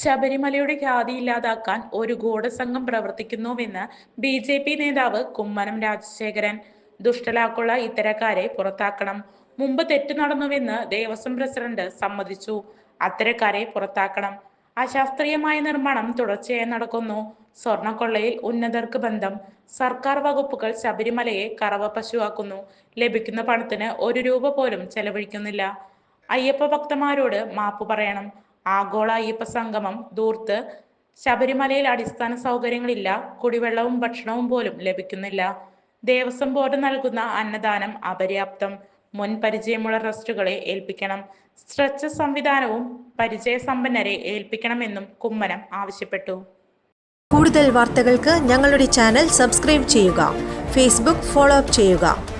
ശബരിമലയുടെ ഖ്യാതി ഇല്ലാതാക്കാൻ ഒരു ഗൂഢസംഘം പ്രവർത്തിക്കുന്നുവെന്ന് ബി ജെ പി നേതാവ് കുമ്മനം രാജശേഖരൻ. ദുഷ്ടലാക്കുള്ള ഇത്തരക്കാരെ പുറത്താക്കണം. മുമ്പ് തെറ്റു നടന്നുവെന്ന് ദേവസ്വം പ്രസിഡന്റ് സമ്മതിച്ചു. അത്തരക്കാരെ പുറത്താക്കണം. അശാസ്ത്രീയമായ നിർമ്മാണം തുടർച്ചയായി നടക്കുന്നു. സ്വർണക്കൊള്ളയിൽ ഉന്നതർക്ക് ബന്ധം. സർക്കാർ വകുപ്പുകൾ ശബരിമലയെ കറവ പശുവാക്കുന്നു. ലഭിക്കുന്ന പണത്തിന് ഒരു രൂപ പോലും ചെലവഴിക്കുന്നില്ല. അയ്യപ്പ ഭക്തന്മാരോട് മാപ്പ് പറയണം. ആഗോള അയ്യപ്പ സംഗമം ദൂർത്ത് ശബരിമലയിൽ അടിസ്ഥാന സൗകര്യങ്ങളില്ല. കുടിവെള്ളവും ഭക്ഷണവും പോലും ലഭിക്കുന്നില്ല. ദേവസ്വം ബോർഡ് നൽകുന്ന അന്നദാനം അപര്യാപ്തം. മുൻ പരിചയമുള്ള ട്രസ്റ്റുകളെ ഏൽപ്പിക്കണം. സ്ട്രെച്ച് സംവിധാനവും പരിചയസമ്പന്നരെ ഏൽപ്പിക്കണമെന്നും കുമ്മനം ആവശ്യപ്പെട്ടു. കൂടുതൽ വാർത്തകൾക്ക് ഞങ്ങളുടെ ചാനൽ സബ്സ്ക്രൈബ് ചെയ്യുക. ഫേസ്ബുക്ക് ഫോളോ അപ്പ് ചെയ്യുക.